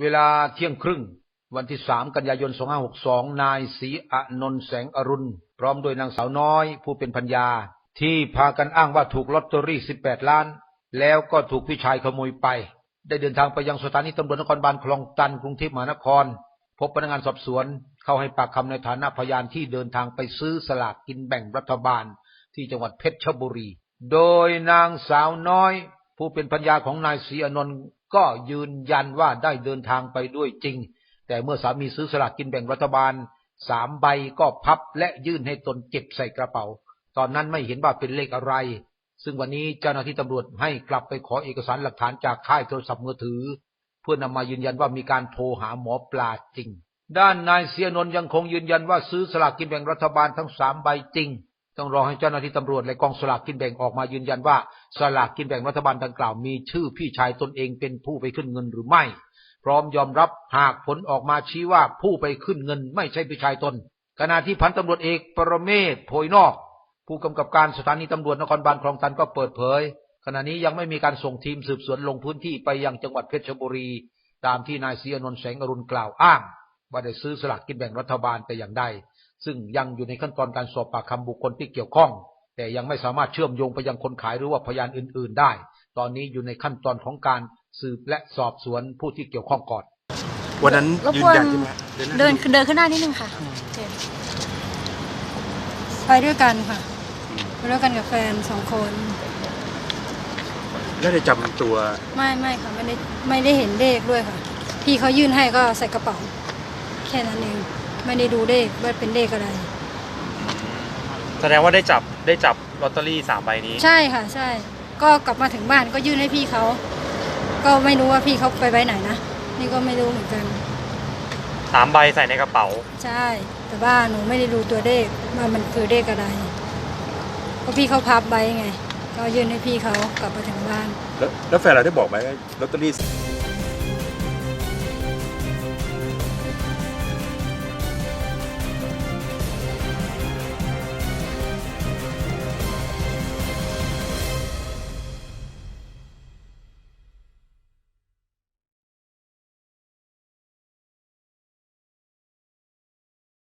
เวลาเที่ยงครึ่ง วันที่3กันยายน 2562 นายศรีอนนท์แสงอรุณ พร้อมโดยนางสาวน้อย ผู้เป็นพัญญา ที่พากันอ้างว่าถูกลอตเตอรี่ 18 ล้าน แล้วก็ถูกพี่ชายขโมยไป ได้เดินทางไปยังสถานีตำรวจนครบาลคลองตันกรุงเทพมหานคร พบพนักงานสอบสวน เข้าให้ปากคำในฐานะพยานที่เดินทางไปซื้อสลากกินแบ่งรัฐบาล ที่จังหวัดเพชรบุรี โดยนางสาวน้อย ผู้เป็นพัญญาของนายศรีอนนท์ ก็ยืนยันว่าได้เดินทางไปด้วยจริง แต่เมื่อสามีซื้อสลากกินแบ่งรัฐบาลสามใบก็พับและยื่นให้ตนเก็บใส่กระเป๋า ตอนนั้นไม่เห็นว่าเป็นเลขอะไร ซึ่งวันนี้เจ้าหน้าที่ตำรวจให้กลับไปขอเอกสารหลักฐานจากค่ายโทรศัพท์มือถือ เพื่อนำมายืนยันว่ามีการโทรหาหมอปลาจริง ด้านนายเสียนนท์ยังคงยืนยันว่าซื้อสลากกินแบ่งรัฐบาลทั้งสามใบจริง ต้องรอให้เจ้าหน้าที่ตำรวจและกองสลากกินแบ่งออกมายืนยันว่าสลากกินแบ่งรัฐบาลดังกล่าวมีชื่อพี่ชายตนเองเป็นผู้ไปขึ้นเงินหรือไม่ พร้อมยอมรับหากผลออกมาชี้ว่าผู้ไปขึ้นเงินไม่ใช่พี่ชายตน ขณะที่พันตำรวจเอกปรเมศโพยนอก ผู้กำกับการสถานีตำรวจนครบาลคลองตันก็เปิดเผย ขณะนี้ยังไม่มีการส่งทีมสืบสวนลงพื้นที่ไปยังจังหวัดเพชรบุรี ตามที่นายศรีอนนท์แสงอรุณกล่าวอ้างว่าได้ซื้อสลากกินแบ่งรัฐบาลแต่อย่างใด ซึ่งยังอยู่ในขั้นตอนการสอบปากคำบุคคลที่เกี่ยวข้อง แต่ยังไม่สามารถเชื่อมโยงไปยังคนขายหรือว่าพยานอื่น ๆ ได้ ตอนนี้อยู่ในขั้นตอนของการสืบและสอบสวนผู้ที่เกี่ยวข้องก่อน วันนั้นรบยืกวนนยันใช่ไหมฮะเดินเดินขึ้นหน้านิดนึงค่ะเชิญไปด้วยกันค่ะไปด้วยกันกับแฟนสองคน แล้วได้จำตัวไม่ไม่ค่ะไม่ได้ไม่ได้เห็นเลขด้วยค่ะ พี่เขายื่นให้ก็ใส่กระเป๋า แค่นั้นเอง ไม่ได้ดูเลขว่าเป็นเลขอะไร แสดงว่าได้จับได้จับลอตเตอรี่สามใบนี้ ใช่ค่ะ ใช่ ก็กลับมาถึงบ้านก็ยื่นให้พี่เขา ก็ไม่รู้ว่าพี่เขาไปไว้ไหนนะ นี่ก็ไม่รู้เหมือนกัน สามใบใส่ในกระเป๋า ใช่ แต่ว่าหนูไม่ได้ดูตัวเลขว่ามันคือเลขอะไรก็พี่เขาพับไว้ไง ก็ยื่นให้พี่เขากลับมาถึงบ้าน แล้วแล้วแฟนเราได้บอกไหมว่าลอตเตอรี่